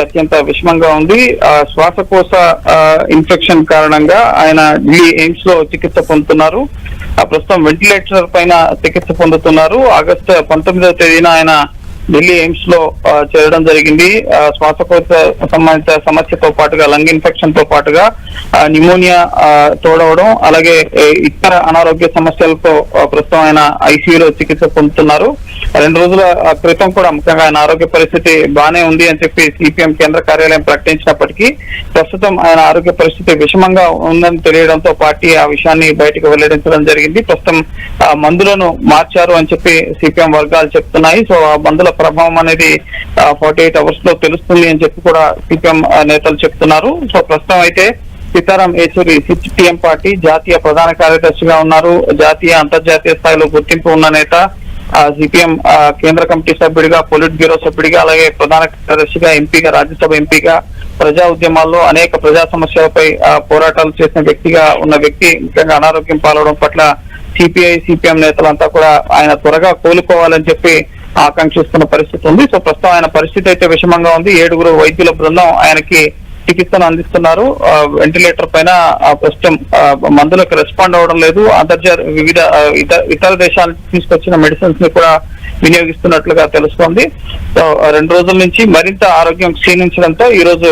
అత్యంత విషమంగా ఉంది. ఆ, శ్వాసకోశ ఆ, ఇన్ఫెక్షన్ కారణంగా ఆయన ఢిల్లీ ఎయిమ్స్లో చికిత్స పొందుతున్నారు. ఆ, ప్రస్తుతం వెంటిలేటర్ పైన చికిత్స పొందుతున్నారు. ఆగస్టు పంతొమ్మిదవ తేదీన ఆయన ఢిల్లీ ఎయిమ్స్లో చేరడం జరిగింది. ఆ, శ్వాసకోశ సంబంధిత సమస్యతో పాటుగా లంగ్ ఇన్ఫెక్షన్తో పాటుగా న్యూమోనియా తోడవడం అలాగే ఇతర అనారోగ్య సమస్యలతో ప్రస్తుతం ఆయన ఐసీయూలో చికిత్స పొందుతున్నారు. రెండు రోజుల క్రితం కూడా ముఖ్యంగా ఆయన ఆరోగ్య పరిస్థితి బానే ఉంది అని చెప్పి సిపిఎం కేంద్ర కార్యాలయం ప్రకటించినప్పటికీ ప్రస్తుతం ఆయన ఆరోగ్య పరిస్థితి విషమంగా ఉందని తెలియడంతో పార్టీ ఆ విషయాన్ని బయటకు వెల్లడించడం జరిగింది. ప్రస్తుతం ఆ మందులను మార్చారు అని చెప్పి సిపిఎం వర్గాలు చెప్తున్నాయి. సో ఆ మందుల ప్రభావం అనేది ఫార్టీ ఎయిట్ అవర్స్లో తెలుస్తుంది అని చెప్పి కూడా సిపిఎం నేతలు చెప్తున్నారు. సో ప్రస్తుతం అయితే సీతారాం యేచూరి సిపిఎం పార్టీ జాతీయ ప్రధాన కార్యదర్శిగా ఉన్నారు. జాతీయ అంతర్జాతీయ స్థాయిలో గుర్తింపు ఉన్న నేత సిపిఎం కేంద్ర కమిటీ సభ్యుడిగా పొలిట్ బ్యూరో సభ్యుడిగా అలాగే ప్రధాన కార్యదర్శిగా ఎంపీగా రాజ్యసభ ఎంపీగా ప్రజా ఉద్యమాల్లో అనేక ప్రజా సమస్యలపై ఆ, పోరాటాలు చేసిన వ్యక్తిగా ఉన్న వ్యక్తి ముఖ్యంగా అనారోగ్యం పాలవడం పట్ల సిపిఐ సిపిఎం నేతలంతా కూడా ఆయన త్వరగా కోలుకోవాలని చెప్పి ఆకాంక్షిస్తున్న పరిస్థితి ఉంది. సో ప్రస్తుతం ఆయన పరిస్థితి అయితే విషమంగా ఉంది. ఏడుగురు వైద్యుల బృందం ఆయనకి చికిత్సను అందిస్తున్నారు. వెంటిలేటర్ పైన ప్రస్తుతం మందులకు రెస్పాండ్ అవ్వడం లేదు. అంతర్జాత వివిధ ఇతర దేశాల నుంచి తీసుకొచ్చిన మెడిసిన్స్ని కూడా వినియోగిస్తున్నట్లుగా తెలుస్తోంది. సో రెండు రోజుల నుంచి మరింత ఆరోగ్యం క్షీణించడంతో ఈ రోజు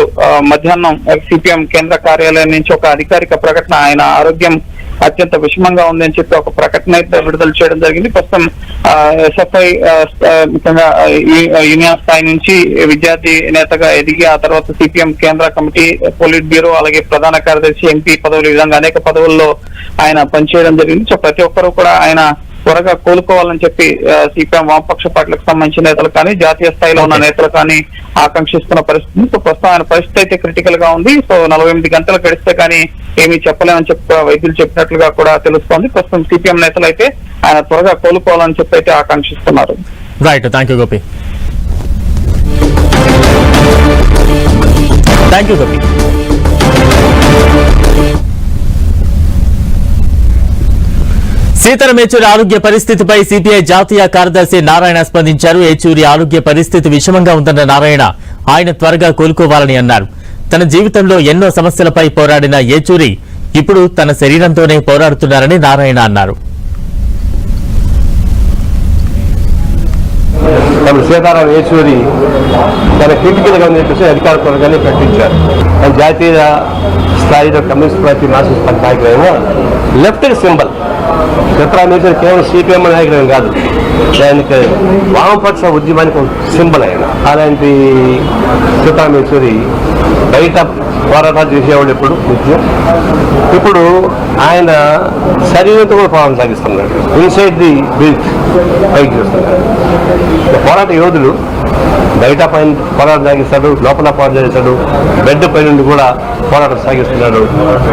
మధ్యాహ్నం సిపిఎం కేంద్ర కార్యాలయం నుంచి ఒక అధికారిక ప్రకటన ఆయన ఆరోగ్యం అత్యంత విషమంగా ఉందని చెప్పి ఒక ప్రకటన అయితే విడుదల చేయడం జరిగింది. ప్రస్తుతం ఎస్ఎఫ్ఐ ముఖ్యంగా యూనియన్ స్థాయి నుంచి విద్యార్థి నేతగా ఎదిగి ఆ తర్వాత సిపిఎం కేంద్ర కమిటీ పోలిట్ బ్యూరో అలాగే ప్రధాన కార్యదర్శి ఎంపీ పదవులు ఈ విధంగా అనేక పదవుల్లో ఆయన పనిచేయడం జరిగింది. సో ప్రతి ఒక్కరూ కూడా ఆయన త్వరగా కోలుకోవాలని చెప్పి సిపిఎం వామపక్ష పార్టీలకు సంబంధించిన నేతలు కానీ జాతీయ స్థాయిలో ఉన్న నేతలు కానీ ఆకాంక్షిస్తున్న పరిస్థితి. సో ప్రస్తుతం ఆయన పరిస్థితి అయితే క్రిటికల్గా ఉంది. సో నలభై ఎనిమిది గంటలు గడిస్తే కానీ ఏమీ చెప్పలేమని చెప్పి వైద్యులు చెప్పినట్లుగా కూడా తెలుస్తోంది. ప్రస్తుతం సిపిఎం నేతలు అయితే ఆయన త్వరగా కోలుకోవాలని చెప్పి అయితే ఆకాంక్షిస్తున్నారు. Right thank you Gopi thank you Gopi Sitaram Yechury ఆరోగ్య పరిస్థితిపై సిపిఐ జాతీయ కార్యదర్శి నారాయణ స్పందించారు ఏచూరి ఆరోగ్య పరిస్థితి విషమంగా ఉందన్న నారాయణ ఆయన త్వరగా కోలుకోవాలని అన్నారు తన జీవితంలో ఎన్నో సమస్యలపై పోరాడిన ఏచూరి ఇప్పుడు తన శరీరంతోనే పోరాడుతున్నారని నారాయణ అన్నారు సీతారాం యేచూరి తన క్రిటికల్గా ఉందని చెప్పేసి అధికార త్వరగానే ప్రకటించారు జాతీయ స్థాయిలో కమ్యూనిస్ట్ పార్టీ మార్క్సిస్ట్ పార్టీ నాయకులైన లెఫ్ట్ సింబల్ చిత్రా యేచూరి కేవలం సిపిఎం నాయకులేం కాదు. ఆయనకి వామపక్ష ఉద్యమానికి సింబల్ ఆయన. అలాంటి చిత్రా యేచూరి బయట పోరాటాలు చేసేవాళ్ళు ఎప్పుడు? నిత్యం ఇప్పుడు ఆయన శరీరంతో కూడా పోరాటం సాగిస్తున్నాడు ఇన్సైడ్ ది బీచ్ పైకి చేస్తున్నాడు పోరాట యోధులు బయట పైన పోరాటం సాగిస్తాడు లోపల పోరాటం చేస్తాడు బెడ్ పై నుండి కూడా పోరాటం సాగిస్తున్నాడు.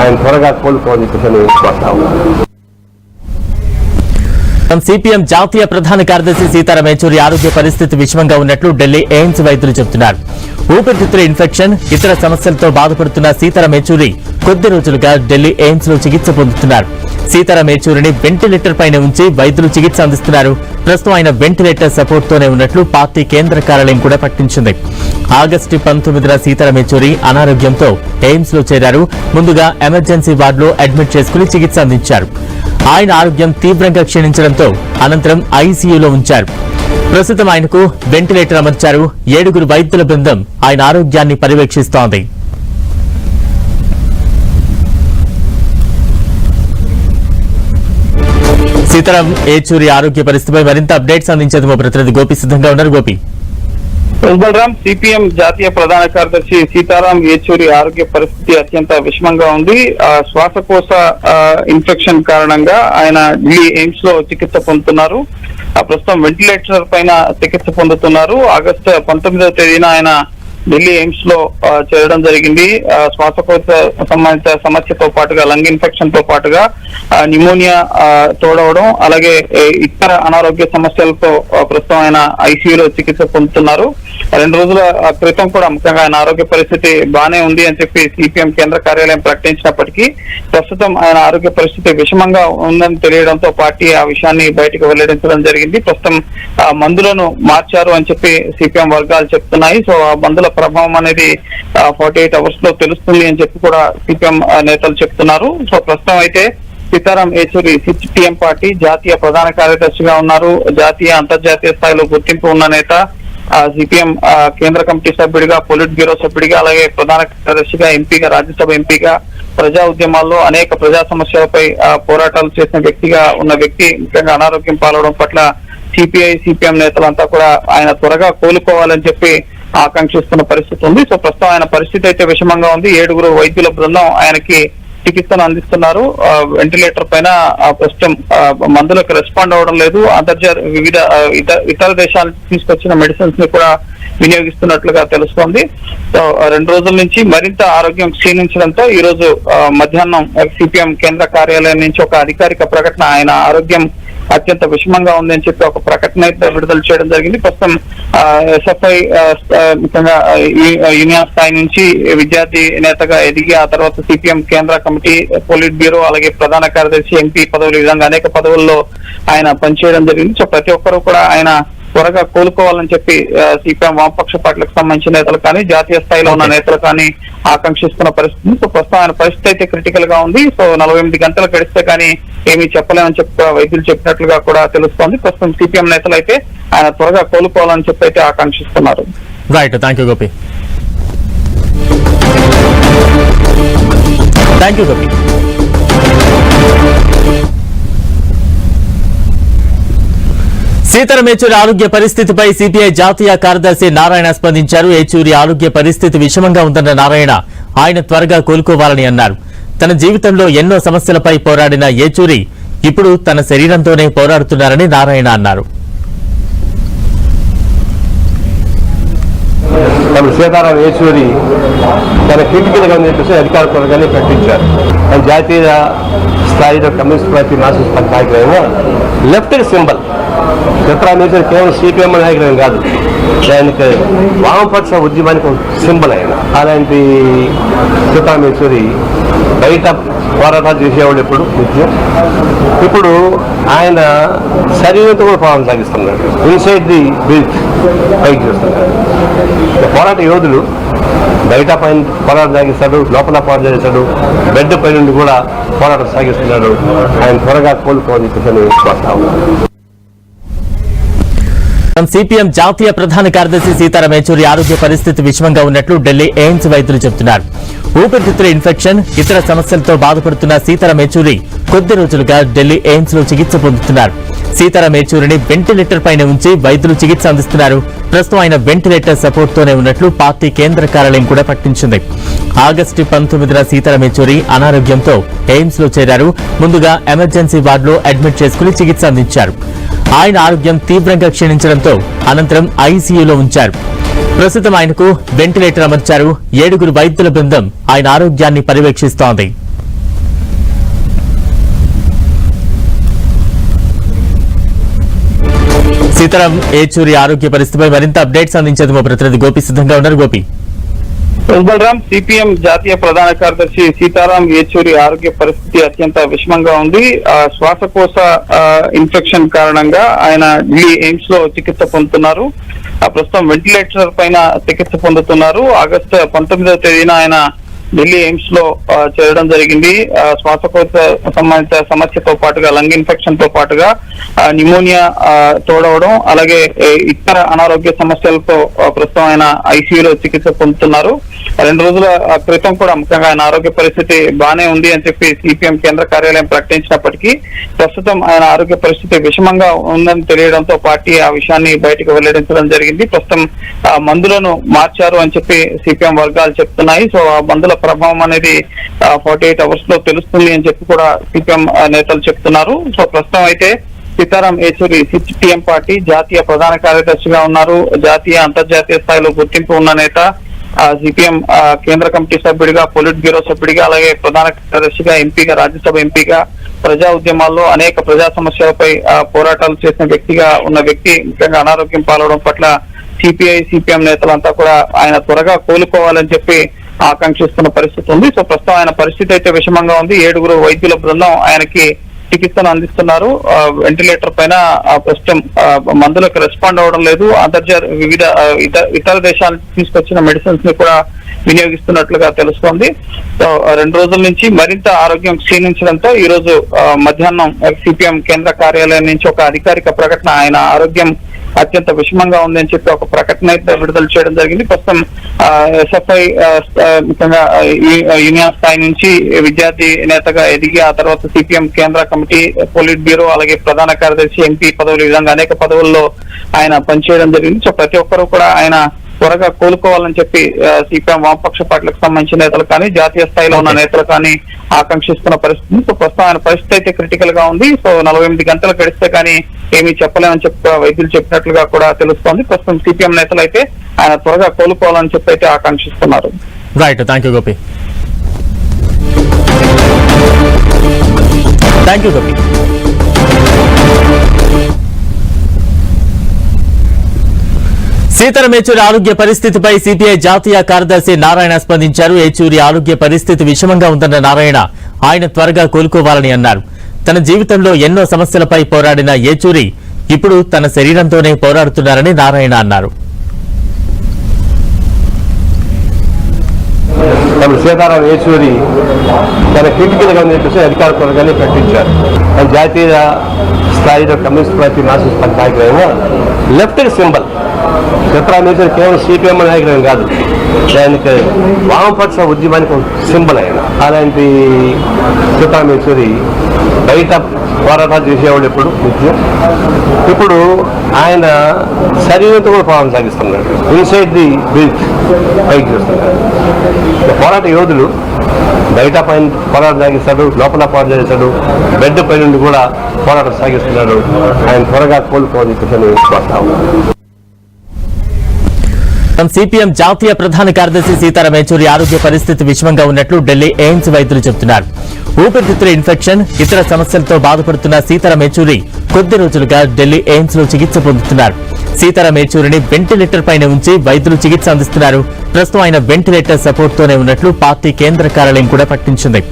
ఆయన త్వరగా కోలుకోవాలని చెప్పేసి నేను సిపిఎం జాతీయ ప్రధాన కార్యదర్శి సీతారాం యేచూరి ఆరోగ్య పరిస్థితి విషమంగా ఉన్నట్లు ఢిల్లీ ఎయిమ్స్ వైద్యులు చెబుతున్నారు. ఊపిరితిత్తుల ఇన్ఫెక్షన్ ఇతర సమస్యలతో బాధపడుతున్న సీతారాం యేచూరి కొద్ది రోజులుగా ఢిల్లీ ఎయిమ్స్లో చికిత్స పొందుతున్నారు. సీతారాం యేచూరిని వెంటిలేటర్ పైన ఉంచి వైద్యులు చికిత్స అందిస్తున్నారు. ప్రస్తుతం ఆయన వెంటిలేటర్ సపోర్ట్ తోనే ఉన్నట్లు పార్టీ కేంద్ర కార్యాలయం కూడా ప్రకటించింది. ఆగస్టు పంతొమ్మిదిన సీతారాం యెచూరి అనారోగ్యంతో ఎయిమ్స్లో చేరారు. ముందుగా ఎమర్జెన్సీ వార్డులో అడ్మిట్ చేసుకుని చికిత్స అందించారు. ఆయన ఆరోగ్యం తీవ్రంగా క్షీణించడంతో అనంతరం ఐసీయూలో ఉంచారు. ప్రస్తుతం ఆయనకు వెంటిలేటర్ అమర్చారు. ఏడుగురు వైద్యుల బృందం ఆయన ఆరోగ్యాన్ని పర్యవేక్షిస్తోంది. సీతారాం ఏచూరి ఆరోగ్య పరిస్థితిపై మరింత అప్డేట్స్ అందించేందుకు మా ప్రతినిధి గోపి సిద్ధంగా ఉన్నారు. గోపి. బలరాం సిపిఎం జాతీయ ప్రధాన కార్యదర్శి సీతారాం యేచూరి ఆరోగ్య పరిస్థితి అత్యంత విషమంగా ఉంది. ఆ, శ్వాసకోశ ఇన్ఫెక్షన్ కారణంగా ఆయన ఢిల్లీ ఎయిమ్స్లో చికిత్స పొందుతున్నారు. ఆ, ప్రస్తుతం వెంటిలేటర్ పైన చికిత్స పొందుతున్నారు. ఆగస్టు పంతొమ్మిదవ తేదీన ఆయన ఢిల్లీ ఎయిమ్స్లో చేరడం జరిగింది. శ్వాసకోశ సంబంధిత సమస్యతో పాటుగా లంగ్ ఇన్ఫెక్షన్తో పాటుగా న్యూమోనియా తోడవడం అలాగే ఇతర అనారోగ్య సమస్యలతో ప్రస్తుతం ఆయన ఐసీయూలో చికిత్స పొందుతున్నారు. రెండు రోజుల క్రితం కూడా ముఖ్యంగా ఆయన ఆరోగ్య పరిస్థితి బాగానే ఉంది అని చెప్పి సిపిఎం కేంద్ర కార్యాలయం ప్రకటించినప్పటికీ ప్రస్తుతం ఆయన ఆరోగ్య పరిస్థితి విషమంగా ఉందని తెలియడంతో పార్టీ ఆ విషయాన్ని బయటకు వెల్లడించడం జరిగింది. ప్రస్తుతం ఆ మందులను మార్చారు అని చెప్పి సిపిఎం వర్గాలు చెప్తున్నాయి. సో ఆ మందుల ప్రభావం అనేది ఫార్టీ ఎయిట్ అవర్స్లో తెలుస్తుంది అని చెప్పి కూడా సిపిఎం నేతలు చెప్తున్నారు. సో ప్రస్తుతం అయితే సీతారాం యేచూరి సిపిఎం పార్టీ జాతీయ ప్రధాన కార్యదర్శిగా ఉన్నారు. జాతీయ అంతర్జాతీయ స్థాయిలో గుర్తింపు ఉన్న నేత సిపిఎం కేంద్ర కమిటీ సభ్యుడిగా పొలిట్ బ్యూరో సభ్యుడిగా అలాగే ప్రధాన కార్యదర్శిగా ఎంపీగా రాజ్యసభ ఎంపీగా ప్రజా ఉద్యమాల్లో అనేక ప్రజా సమస్యలపై పోరాటాలు చేసిన వ్యక్తిగా ఉన్న వ్యక్తి ముఖ్యంగా అనారోగ్యం పాలవడం పట్ల సిపిఐ సిపిఎం నేతలంతా కూడా ఆయన త్వరగా కోలుకోవాలని చెప్పి ఆకాంక్షిస్తున్న పరిస్థితి ఉంది. సో ప్రస్తుతం ఆయన పరిస్థితి అయితే విషమంగా ఉంది. ఏడుగురు వైద్యుల బృందం ఆయనకి చికిత్సను అందిస్తున్నారు. వెంటిలేటర్ పైన ప్రస్తుతం మందులకు రెస్పాండ్ అవ్వడం లేదు. అంతర్జాతీయ వివిధ ఇతర దేశాల నుంచి తీసుకొచ్చిన మెడిసిన్స్ని కూడా వినియోగిస్తున్నట్లుగా తెలుస్తోంది. సో రెండు రోజుల నుంచి మరింత ఆరోగ్యం క్షీణించడంతో ఈ రోజు మధ్యాహ్నం సిపిఎం కేంద్ర కార్యాలయం నుంచి ఒక అధికారిక ప్రకటన ఆయన ఆరోగ్యం అత్యంత విషమంగా ఉందని చెప్పి ఒక ప్రకటన అయితే విడుదల చేయడం జరిగింది. ప్రస్తుతం ఎస్ఎఫ్ఐ ముఖ్యంగా యూనియన్ స్థాయి నుంచి విద్యార్థి నేతగా ఎదిగి ఆ తర్వాత సిపిఎం కేంద్ర కమిటీ పోలిట్ బ్యూరో అలాగే ప్రధాన కార్యదర్శి ఎంపీ పదవులు ఈ విధంగా అనేక పదవుల్లో ఆయన పనిచేయడం జరిగింది. సో ప్రతి ఒక్కరూ కూడా ఆయన త్వరగా కోలుకోవాలని చెప్పి సిపిఎం వామపక్ష పార్టీలకు సంబంధించిన నేతలు కానీ జాతీయ స్థాయిలో ఉన్న నేతలు కానీ ఆకాంక్షిస్తున్న పరిస్థితి. సో ప్రస్తుతం ఆయన పరిస్థితి అయితే క్రిటికల్గా ఉంది. సో నలభై ఎనిమిది గంటలు గడిస్తే కానీ ఏమీ చెప్పలేమని చెప్పి వైద్యులు చెప్పినట్లుగా కూడా తెలుస్తోంది. ప్రస్తుతం సిపిఎం నేతలు అయితే ఆయన త్వరగా కోలుకోవాలని చెప్పి అయితే ఆకాంక్షిస్తున్నారు. Right thank you Gopi thank you Gopi Sitaram Yechury ఆరోగ్య పరిస్థితిపై సిపిఐ జాతీయ కార్యదర్శి నారాయణ స్పందించారు. ఏచూరి ఆరోగ్య పరిస్థితి విషమంగా ఉందన్న నారాయణ ఆయన త్వరగా కోలుకోవాలని అన్నారు. తన జీవితంలో ఎన్నో సమస్యలపై పోరాడిన ఏచూరి ఇప్పుడు తన శరీరంతోనే పోరాడుతున్నారని నారాయణ అన్నారు. సీతారాం ఏచూరి తన క్రిటికల్గా ఉందని చెప్పేసి అధికార పరంగానే ప్రకటించారు జాతీయ జాతీయ స్థాయిలో కమ్యూనిస్ట్ పార్టీ మార్క్సిస్ట్ పార్టీ నాయకులైన లెఫ్ట్ సింబల్ సీతారాం కేవలం సిపిఎం నాయకులేం కాదు. దానికి వామపక్ష ఉద్యమానికి సింబల్ ఆయన. అలాంటి సీతారాం బయట పోరాటాలు చేసేవాళ్ళు ఎప్పుడు? నిత్యం ఇప్పుడు ఆయన శరీరంతో కూడా పోరాటం సాగిస్తున్నాడు ఇన్సైడ్ ది బిల్ట్ బైక్ చేస్తున్నాడు పోరాట యోధులు బయట పైన పోరాటం సాగిస్తాడు లోపల పోరాటం చేస్తాడు బెడ్ పై నుండి కూడా పోరాటం సాగిస్తున్నాడు. ఆయన త్వరగా కోలుకోవాలని చెప్పని కోరుతా సిపిఎం జాతీయ ప్రధాన కార్యదర్శి సీతారాం యేచూరి ఆరోగ్య పరిస్థితి విషమంగా ఉన్నట్లు ఢిల్లీ ఎయిమ్స్ వైద్యులు చెబుతున్నారు. ఊపిరితిత్తుల ఇన్ఫెక్షన్ ఇతర సమస్యలతో బాధపడుతున్న సీతారాం యేచూరి కొద్ది రోజులుగా ఢిల్లీ ఎయిమ్స్లో చికిత్స పొందుతున్నారు. సీతారాం యేచూరిని వెంటిలేటర్ పైన ఉంచి వైద్యులు చికిత్స అందిస్తున్నారు. ప్రస్తుతం ఆయన వెంటిలేటర్ సపోర్ట్ తోనే ఉన్నట్లు పార్టీ కేంద్ర కార్యాలయం కూడా ప్రకటించింది. ఆగస్టు పంతొమ్మిదిన సీతారాం యేచూరి అనారోగ్యంతో ఎయిమ్స్లో చేరారు. ముందుగా ఎమర్జెన్సీ వార్డులో అడ్మిట్ చేసుకుని చికిత్స అందించారు. ఆయన ఆరోగ్యం తీవ్రంగా క్షీణించడంతో అనంతరం ఐసీయూలో ఉంచారు. ప్రస్తుతం ఆయనకు వెంటిలేటర్ అమర్చారు. ఏడుగురు వైద్యుల బృందం ఆయన ఆరోగ్యాన్ని పర్యవేక్షిస్తోంది. సీతారాం ఏచూరి ఆరోగ్య పరిస్థితిపై మరింత అప్డేట్స్ అందించేందుకు మా ప్రతినిధి గోపి సిద్ధంగా ఉన్నారు. గోపి. బలరాం సిపిఎం జాతీయ ప్రధాన కార్యదర్శి సీతారాం ఏచూరి ఆరోగ్య పరిస్థితి అత్యంత విషమంగా ఉంది. ఆ, శ్వాసకోశ ఇన్ఫెక్షన్ కారణంగా ఆయన ఢిల్లీ ఎయిమ్స్లో చికిత్స పొందుతున్నారు. ఆ, ప్రస్తుతం వెంటిలేటర్ పైన చికిత్స పొందుతున్నారు. ఆగస్టు పంతొమ్మిదవ తేదీన ఆయన ఢిల్లీ ఎయిమ్స్లో చేరడం జరిగింది. ఆ, శ్వాసకోశ సంబంధిత సమస్యతో పాటుగా లంగ్ ఇన్ఫెక్షన్తో పాటుగా న్యూమోనియా ఆ, తోడవడం అలాగే ఇతర అనారోగ్య సమస్యలతో ప్రస్తుతం ఆయన ఐసీయూలో చికిత్స పొందుతున్నారు. రెండు రోజుల క్రితం కూడా ముఖ్యంగా ఆయన ఆరోగ్య పరిస్థితి బాగానే ఉంది అని చెప్పి సిపిఎం కేంద్ర కార్యాలయం ప్రకటించినప్పటికీ ప్రస్తుతం ఆయన ఆరోగ్య పరిస్థితి విషమంగా ఉందని తెలియడంతో పార్టీ ఆ విషయాన్ని బయటకు వెల్లడించడం జరిగింది. ప్రస్తుతం ఆ, మందులను మార్చారు అని చెప్పి సిపిఎం వర్గాలు చెప్తున్నాయి. సో ఆ మందుల ప్రభావం అనేది ఫార్టీ ఎయిట్ అవర్స్లో తెలుస్తుంది అని చెప్పి కూడా సిపిఎం నేతలు చెప్తున్నారు. సో ప్రస్తుతం అయితే సీతారాం యేచూరి సిపిఎం పార్టీ జాతీయ ప్రధాన కార్యదర్శిగా ఉన్నారు. జాతీయ అంతర్జాతీయ స్థాయిలో గుర్తింపు ఉన్న నేత సిపిఎం కేంద్ర కమిటీ సభ్యుడిగా పొలిట్ బ్యూరో సభ్యుడిగా అలాగే ప్రధాన కార్యదర్శిగా ఎంపీగా రాజ్యసభ ఎంపీగా ప్రజా ఉద్యమాల్లో అనేక ప్రజా సమస్యలపై ఆ, పోరాటాలు చేసిన వ్యక్తిగా ఉన్న వ్యక్తి ముఖ్యంగా అనారోగ్యం పాలవడం పట్ల సిపిఐ సిపిఎం నేతలంతా కూడా ఆయన త్వరగా కోలుకోవాలని చెప్పి ఆకాంక్షిస్తున్న పరిస్థితి ఉంది. సో ప్రస్తుతం ఆయన పరిస్థితి అయితే విషమంగా ఉంది. ఏడుగురు వైద్యుల బృందం ఆయనకి చికిత్సను అందిస్తున్నారు. వెంటిలేటర్ పైన ప్రస్తుతం మందులకు రెస్పాండ్ అవ్వడం లేదు. అంతర్జాతీయ వివిధ ఇతర దేశాల నుంచి తీసుకొచ్చిన మెడిసిన్స్ని కూడా వినియోగిస్తున్నట్లుగా తెలుస్తోంది. సో రెండు రోజుల నుంచి మరింత ఆరోగ్యం క్షీణించడంతో ఈ రోజు మధ్యాహ్నం సిపిఎం కేంద్ర కార్యాలయం నుంచి ఒక అధికారిక ప్రకటన ఆయన ఆరోగ్యం అత్యంత విషమంగా ఉందని చెప్పి ఒక ప్రకటన అయితే విడుదల చేయడం జరిగింది. ప్రస్తుతం ఎస్ఎఫ్ఐ ముఖ్యంగా యూనియన్ స్థాయి నుంచి విద్యార్థి నేతగా ఎదిగి ఆ తర్వాత సిపిఎం కేంద్ర కమిటీ పోలిట్ బ్యూరో అలాగే ప్రధాన కార్యదర్శి ఎంపీ పదవులు ఈ విధంగా అనేక పదవుల్లో ఆయన పనిచేయడం జరిగింది. సో ప్రతి ఒక్కరూ కూడా ఆయన త్వరగా కోలుకోవాలని చెప్పి సిపిఎం వామపక్ష పార్టీలకు సంబంధించిన నేతలు కానీ జాతీయ స్థాయిలో ఉన్న నేతలు కానీ ఆకాంక్షిస్తున్న పరిస్థితి. సో ప్రస్తుతం ఆయన పరిస్థితి అయితే క్రిటికల్గా ఉంది. సో నలభై ఎనిమిది గంటలు గడిస్తే కానీ ఏమీ చెప్పలేమని చెప్పి వైద్యులు చెప్పినట్లుగా కూడా తెలుస్తోంది. ప్రస్తుతం సిపిఎం నేతలు అయితే ఆయన త్వరగా కోలుకోవాలని చెప్పి అయితే ఆకాంక్షిస్తున్నారు. Right thank you Gopi thank you Gopi Sitaram Yechury ఆరోగ్య పరిస్థితిపై సిపిఐ జాతీయ కార్యదర్శి నారాయణ స్పందించారు. యేచూరి ఆరోగ్య పరిస్థితి విషమంగా ఉందన్న నారాయణ ఆయన త్వరగా కోలుకోవాలని అన్నారు. తన జీవితంలో ఎన్నో సమస్యలపై పోరాడిన యేచూరి ఇప్పుడు తన శరీరంతోనే పోరాడుతున్నారని నారాయణ అన్నారు. సీతారాం యేచూరి తన క్రిటికల్గా ఉందని చెప్పేసి అధికార త్వరగానే ప్రకటించారు. జాతీయ స్థాయిలో కమ్యూనిస్ట్ పార్టీ మార్క్సిస్ట్ పార్టీ నాయకులైన లెఫ్ట్ సింబల్ చిత్రా యేచూరి కేవలం సిపిఎం నాయకుడు కాదు. దానికి వామపక్ష ఉద్యమానికి సింబల్ ఆయన. అలాంటి చిత్రా యేచూరి బయట పోరాటాలు చేసేవాడు ఎప్పుడు? నిత్యం ఇప్పుడు ఆయన శరీరంతో కూడా పోరాటం సాగిస్తున్నాడు. ఇన్సైడ్ ది బిల్ట్ పైకి చేస్తున్నాడు. పోరాట యోధులు బయట పైన పోరాటం సాగిస్తాడు లోపల పోరాటం చేస్తాడు బెడ్ పై నుండి కూడా పోరాటం సాగిస్తున్నాడు. ఆయన త్వరగా కోలుకోవాలని చెప్పేసి కోరుతాము సిపిఎం జాతీయ ప్రధాన కార్యదర్శి సీతారాం యేచూరి ఆరోగ్య పరిస్థితి విషమంగా ఉన్నట్లు ఢిల్లీ ఎయిమ్స్ వైద్యులు చెబుతున్నారు. ఊపిరితిత్తుల ఇన్ఫెక్షన్ ఇతర సమస్యలతో బాధపడుతున్న సీతారాం యేచూరి కొద్ది రోజులుగా ఢిల్లీ ఎయిమ్స్లో చికిత్స పొందుతున్నారు. సీతారాం యేచూరిని వెంటిలేటర్ పైన ఉంచి వైద్యులు చికిత్స అందిస్తున్నారు. ప్రస్తుతం ఆయన వెంటిలేటర్ సపోర్ట్ తోనే ఉన్నట్లు పార్టీ కేంద్ర కార్యాలయం కూడా ప్రకటించింది.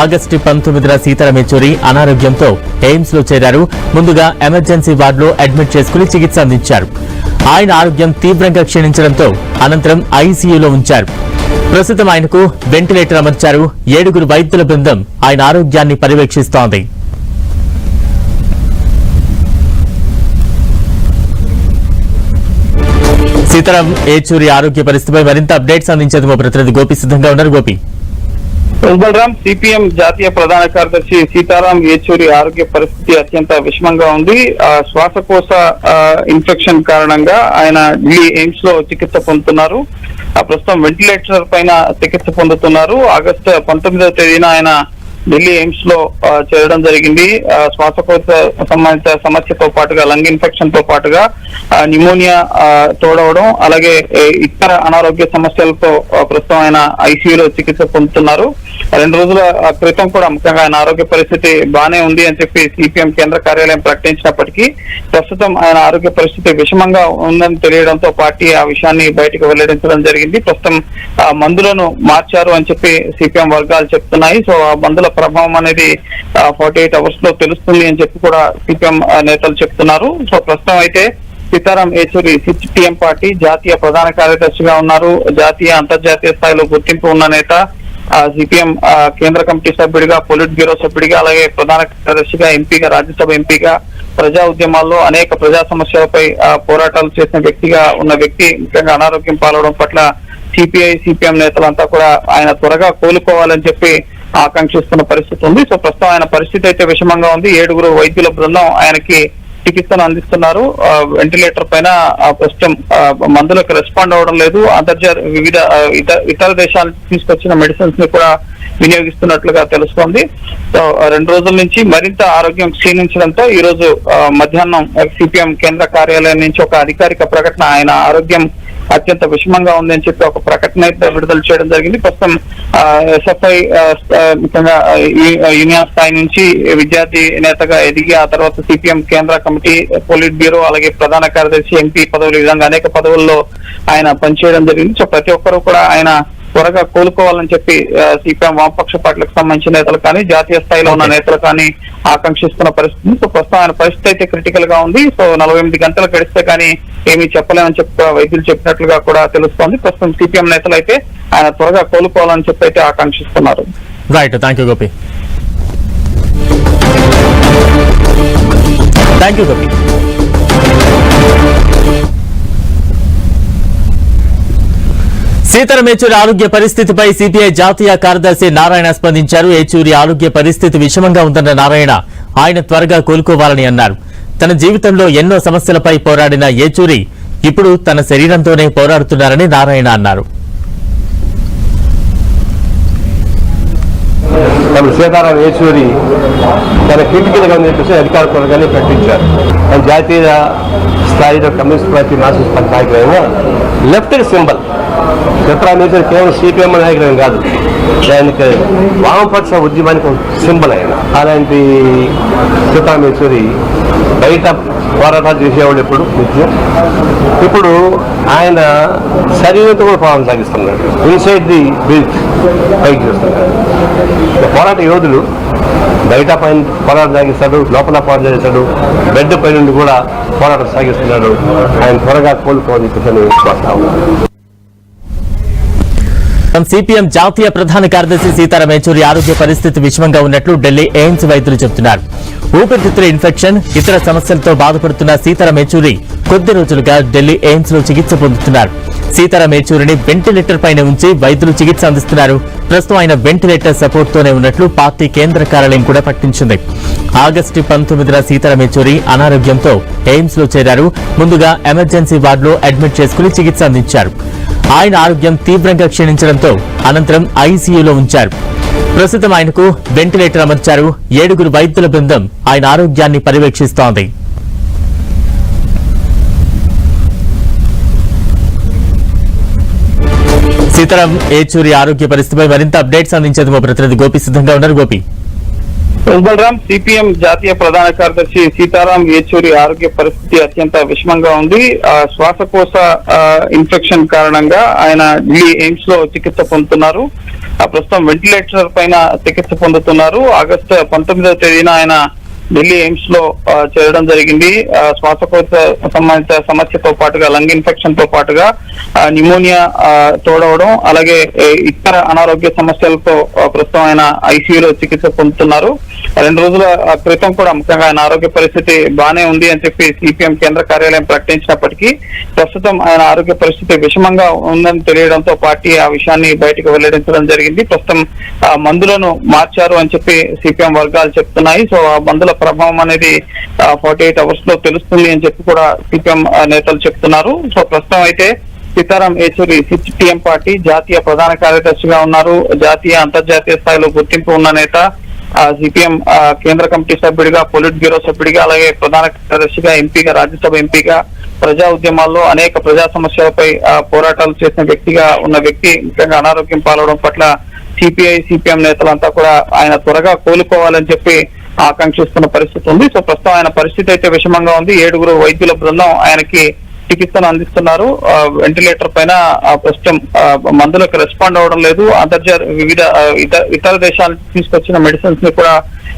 ఆగస్టు పంతొమ్మిదిన సీతారాం యేచూరి అనారోగ్యంతో ఎయిమ్స్లో చేరారు. ముందుగా ఎమర్జెన్సీ వార్డులో అడ్మిట్ చేసుకుని చికిత్స అందించారు. ఆయన ఆరోగ్యం తీవ్రంగా క్షీణించడంతో అనంతరం ఐసీయూలో ఉంచారు. ప్రస్తుతం ఆయనకు వెంటిలేటర్ అమర్చారు. ఏడుగురు వైద్యుల బృందం ఆయన ఆరోగ్యాన్ని పర్యవేక్షిస్తోంది. సీతారాం ఏచూరి ఆరోగ్య పరిస్థితిపై మరింత అప్డేట్స్ అందించేందుకు మా ప్రతినిధి గోపి సిద్ధంగా ఉన్నారు. గోపి. బలరాం సిపిఎం జాతీయ ప్రధాన కార్యదర్శి సీతారాం యేచూరి ఆరోగ్య పరిస్థితి అత్యంత విషమంగా ఉంది. ఆ, శ్వాసకోశ ఇన్ఫెక్షన్ కారణంగా ఆయన ఢిల్లీ ఎయిమ్స్లో చికిత్స పొందుతున్నారు. ఆ, ప్రస్తుతం వెంటిలేటర్ పైన చికిత్స పొందుతున్నారు. ఆగస్టు పంతొమ్మిదవ తేదీన ఆయన ఢిల్లీ ఎయిమ్స్లో ఆ, చేరడం జరిగింది. ఆ, శ్వాసకోశ సంబంధిత సమస్యతో పాటుగా లంగ్ ఇన్ఫెక్షన్తో పాటుగా ఆ, న్యూమోనియా ఆ, తోడవడం అలాగే ఇతర అనారోగ్య సమస్యలతో ప్రస్తుతం ఆయన ఐసీయూలో చికిత్స పొందుతున్నారు. రెండు రోజుల క్రితం కూడా ముఖ్యంగా ఆయన ఆరోగ్య పరిస్థితి బానే ఉంది అని చెప్పి సిపిఎం కేంద్ర కార్యాలయం ప్రకటించినప్పటికీ ప్రస్తుతం ఆయన ఆరోగ్య పరిస్థితి విషమంగా ఉందని తెలియడంతో పార్టీ ఆ విషయాన్ని బయటకు వెల్లడించడం జరిగింది. ప్రస్తుతం ఆ మందులను మార్చారు అని చెప్పి సిపిఎం వర్గాలు చెప్తున్నాయి. సో ఆ మందుల ప్రభావం అనేది ఫార్టీ ఎయిట్ అవర్స్లో తెలుస్తుంది అని చెప్పి కూడా సిపిఎం నేతలు చెప్తున్నారు. సో ప్రస్తుతం అయితే సీతారాం యేచూరి సిపిఎం పార్టీ జాతీయ ప్రధాన కార్యదర్శిగా ఉన్నారు. జాతీయ అంతర్జాతీయ స్థాయిలో గుర్తింపు ఉన్న నేత సిపిఎం కేంద్ర కమిటీ సభ్యుడిగా పొలిట్ బ్యూరో సభ్యుడిగా అలాగే ప్రధాన కార్యదర్శిగా ఎంపీగా రాజ్యసభ ఎంపీగా ప్రజా ఉద్యమాల్లో అనేక ప్రజా సమస్యలపై పోరాటాలు చేసిన వ్యక్తిగా ఉన్న వ్యక్తి ముఖ్యంగా అనారోగ్యం పాలవడం పట్ల సిపిఐ సిపిఎం నేతలంతా కూడా ఆయన త్వరగా కోలుకోవాలని చెప్పి ఆకాంక్షిస్తున్న పరిస్థితి ఉంది. సో ప్రస్తుతం ఆయన పరిస్థితి అయితే విషమంగా ఉంది. ఏడుగురు వైద్యుల బృందం ఆయనకి చికిత్సను అందిస్తున్నారు. వెంటిలేటర్ పైన ఆ, ప్రస్తుతం మందులకు రెస్పాండ్ అవ్వడం లేదు. అంతర్జాతీయ వివిధ ఇతర దేశాల తీసుకొచ్చిన మెడిసిన్స్ని కూడా వినియోగిస్తున్నట్లుగా తెలుస్తోంది. సో రెండు రోజుల నుంచి మరింత ఆరోగ్యం క్షీణించడంతో ఈ రోజు మధ్యాహ్నం సిపిఎం కేంద్ర కార్యాలయం నుంచి ఒక అధికారిక ప్రకటన ఆయన ఆరోగ్యం అత్యంత విషమంగా ఉంది అని చెప్పి ఒక ప్రకటన అయితే విడుదల చేయడం జరిగింది. ప్రస్తుతం ఎస్ఎఫ్ఐ ముఖ్యంగా యూనియన్ స్థాయి నుంచి విద్యార్థి నేతగా ఎదిగి ఆ తర్వాత సిపిఎం కేంద్ర కమిటీ పోలిట్ బ్యూరో అలాగే ప్రధాన కార్యదర్శి ఎంపీ పదవులు ఈ విధంగా అనేక పదవుల్లో ఆయన పనిచేయడం జరిగింది. సో ప్రతి ఒక్కరూ కూడా ఆయన త్వరగా కోలుకోవాలని చెప్పి సిపిఎం వామపక్ష పార్టీలకు సంబంధించిన నేతలు కానీ జాతీయ స్థాయిలో ఉన్న నేతలు కానీ ఆకాంక్షిస్తున్న పరిస్థితి. సో ప్రస్తుతం ఆయన పరిస్థితి అయితే క్రిటికల్గా ఉంది. సో నలభై ఎనిమిది గంటలు గడిస్తే కానీ ఏమీ చెప్పలేమని చెప్పి వైద్యులు చెప్పినట్లుగా కూడా తెలుస్తోంది. ప్రస్తుతం సిపిఎం నేతలు అయితే ఆయన త్వరగా కోలుకోవాలని చెప్పి అయితే ఆకాంక్షిస్తున్నారు. Right thank you Gopi thank you Gopi Sitaram Yechury ఆరోగ్య పరిస్థితిపై సిపిఐ జాతీయ కార్యదర్శి నారాయణ స్పందించారు. ఏచూరి ఆరోగ్య పరిస్థితి విషమంగా ఉందన్న నారాయణ ఆయన త్వరగా కోలుకోవాలని అన్నారు. తన జీవితంలో ఎన్నో సమస్యలపై పోరాడిన ఏచూరి ఇప్పుడు తన శరీరంతోనే పోరాడుతున్నారని నారాయణ అన్నారు. సీతారాం యేచూరి తన క్రిటికల్గా ఉందని చెప్పేసి అధికార ప్రకటించారు. జాతీయ స్థాయిలో కమ్యూనిస్ట్ పార్టీ మార్క్సిస్ట్ పార్టీ నాయకులైన లెఫ్ట్ సింబల్ సీతారాం యేచూరి కేవలం సిపిఎం నాయకులేం కాదు. ఆయనకి వామపక్ష ఉద్యమానికి సింబల్ ఆయన. అలాంటి సీతారాం బయట పోరాటాలు చేసేవాళ్ళు ఎప్పుడు? నిత్యం ఇప్పుడు ఆయన శరీరంతో కూడా పోరాటం సాగిస్తున్నాడు. ఇన్సైడ్ ది బీచ్ బయట చేస్తున్నాడు. పోరాట యోధులు బయట పైన పోరాటం సాగిస్తాడు లోపల పోరాటం చేస్తాడు బెడ్ పై నుండి కూడా పోరాటం సాగిస్తున్నాడు. ఆయన త్వరగా కోలుకోవాలని చెప్పని కోరుతా సిపిఎం జాతీయ ప్రధాన కార్యదర్శి సీతారాం యేచూరి ఆరోగ్య పరిస్థితి విషమంగా ఉన్నట్లు ఢిల్లీ ఎయిమ్స్ వైద్యులు చెబుతున్నారు. ఊపిరితిత్తుల ఇన్ఫెక్షన్ ఇతర సమస్యలతో బాధపడుతున్న సీతారాం యేచూరి కొద్ది రోజులుగా ఢిల్లీ ఎయిమ్స్లో చికిత్స పొందుతున్నారు. సీతారాం యేచూరిని వెంటిలేటర్ పైన ఉంచి వైద్యులు చికిత్స అందిస్తున్నారు. ప్రస్తుతం ఆయన వెంటిలేటర్ సపోర్ట్ తోనే ఉన్నట్లు పార్టీ కేంద్ర కార్యాలయం కూడా ప్రకటించింది. ఆగస్టు పంతొమ్మిదిన సీతారాం యేచూరి అనారోగ్యంతో ఎయిమ్స్లో చేరారు. ముందుగా ఎమర్జెన్సీ వార్డులో అడ్మిట్ చేసుకుని చికిత్స అందించారు. ఆయన ఆరోగ్యం తీవ్రంగా క్షీణించడంతో అనంతరం ఐసీయూలో ఉంచారు. ప్రస్తుతం ఆయనకు వెంటిలేటర్ అమర్చారు. ఏడుగురు వైద్యుల బృందం ఆయన ఆరోగ్యాన్ని పర్యవేక్షిస్తోంది. సీతారాం ఏచూరి ఆరోగ్య పరిస్థితిపై మరింత అప్డేట్స్ అందించేందుకు మా ప్రతినిధి గోపి సిద్ధంగా ఉన్నారు. గోపి. బలరాం సిపిఎం జాతీయ ప్రధాన కార్యదర్శి సీతారాం ఏచూరి ఆరోగ్య పరిస్థితి అత్యంత విషమంగా ఉంది. ఆ, శ్వాసకోశ ఇన్ఫెక్షన్ కారణంగా ఆయన ఢిల్లీ ఎయిమ్స్లో చికిత్స పొందుతున్నారు. ప్రస్తుతం వెంటిలేటర్ పైన చికిత్స పొందుతున్నారు. ఆగస్టు పంతొమ్మిదవ తేదీన ఆయన ఢిల్లీ ఎయిమ్స్లో చేరడం జరిగింది. ఆ, శ్వాసకోశ సంబంధిత సమస్యతో పాటుగా లంగ్ ఇన్ఫెక్షన్తో పాటుగా ఆ, న్యూమోనియా తోడవడం అలాగే ఇతర అనారోగ్య సమస్యలతో ప్రస్తుతం ఆయన ఐసీయూలో చికిత్స పొందుతున్నారు. రెండు రోజుల క్రితం కూడా ముఖ్యంగా ఆయన ఆరోగ్య పరిస్థితి బానే ఉంది అని చెప్పి సిపిఎం కేంద్ర కార్యాలయం ప్రకటించినప్పటికీ ప్రస్తుతం ఆయన ఆరోగ్య పరిస్థితి విషమంగా ఉందని తెలియడంతో పార్టీ ఆ విషయాన్ని బయటకు వెల్లడించడం జరిగింది. ప్రస్తుతం ఆ, మందులను మార్చారు అని చెప్పి సిపిఎం వర్గాలు చెప్తున్నాయి. సో ఆ మందుల ప్రభావం అనేది ఫార్టీ ఎయిట్ అవర్స్లో తెలుస్తుంది అని చెప్పి కూడా సిపిఎం నేతలు చెప్తున్నారు. సో ప్రస్తుతం అయితే సీతారాం యేచూరి సిపిఎం పార్టీ జాతీయ ప్రధాన కార్యదర్శిగా ఉన్నారు. జాతీయ అంతర్జాతీయ స్థాయిలో గుర్తింపు ఉన్న నేత సిపిఎం కేంద్ర కమిటీ సభ్యుడిగా పొలిట్ బ్యూరో సభ్యుడిగా అలాగే ప్రధాన కార్యదర్శిగా ఎంపీగా రాజ్యసభ ఎంపీగా ప్రజా ఉద్యమాల్లో అనేక ప్రజా సమస్యలపై ఆ, పోరాటాలు చేసిన వ్యక్తిగా ఉన్న వ్యక్తి ముఖ్యంగా అనారోగ్యం పాలవడం పట్ల సిపిఐ సిపిఎం నేతలంతా కూడా ఆయన త్వరగా కోలుకోవాలని చెప్పి ఆకాంక్షిస్తున్న పరిస్థితి ఉంది. సో ప్రస్తుతం ఆయన పరిస్థితి అయితే విషమంగా ఉంది. ఏడుగురు వైద్యుల బృందం ఆయనకి చికిత్సను అందిస్తున్నారు. వెంటిలేటర్ పైన ప్రస్తుతం మందులకు రెస్పాండ్ అవ్వడం లేదు. అంతర్జాతీయ వివిధ ఇతర దేశాల నుంచి తీసుకొచ్చిన మెడిసిన్స్ని కూడా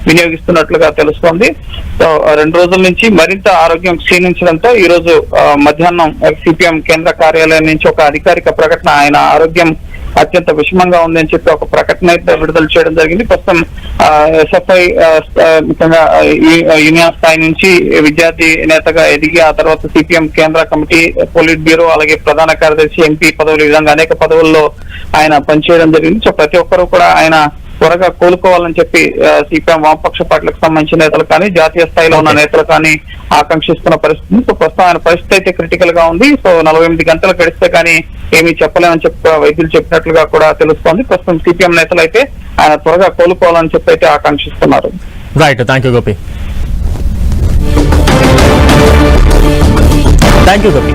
వినియోగిస్తున్నట్లుగా తెలుస్తోంది. సో రెండు రోజుల నుంచి మరింత ఆరోగ్యం క్షీణించడంతో ఈ రోజు మధ్యాహ్నం సిపిఎం కేంద్ర కార్యాలయం నుంచి ఒక అధికారిక ప్రకటన ఆయన ఆరోగ్యం అత్యంత విషమంగా ఉందని చెప్పి ఒక ప్రకటన అయితే విడుదల చేయడం జరిగింది. ప్రస్తుతం ఎస్ఎఫ్ఐ ముఖ్యంగా యూనియన్ స్థాయి నుంచి విద్యార్థి నేతగా ఎదిగి ఆ తర్వాత సిపిఎం కేంద్ర కమిటీ పోలిట్ బ్యూరో అలాగే ప్రధాన కార్యదర్శి ఎంపీ పదవులు ఈ విధంగా అనేక పదవుల్లో ఆయన పనిచేయడం జరిగింది. సో ప్రతి ఒక్కరూ కూడా ఆయన త్వరగా కోలుకోవాలని చెప్పి సిపిఎం వామపక్ష పార్టీలకు సంబంధించిన నేతలు కానీ జాతీయ స్థాయిలో ఉన్న నేతలు కానీ ఆకాంక్షిస్తున్న పరిస్థితి సో ప్రస్తుతం ఆయన పరిస్థితి అయితే క్రిటికల్గా ఉంది. సో నలభై ఎనిమిది గంటలు గడిస్తే కానీ ఏమీ చెప్పలేమని చెప్పి వైద్యులు చెప్పినట్లుగా కూడా తెలుస్తోంది. ప్రస్తుతం సిపిఎం నేతలు అయితే ఆయన త్వరగా కోలుకోవాలని చెప్పి అయితే ఆకాంక్షిస్తున్నారు. Right thank you Gopi thank you Gopi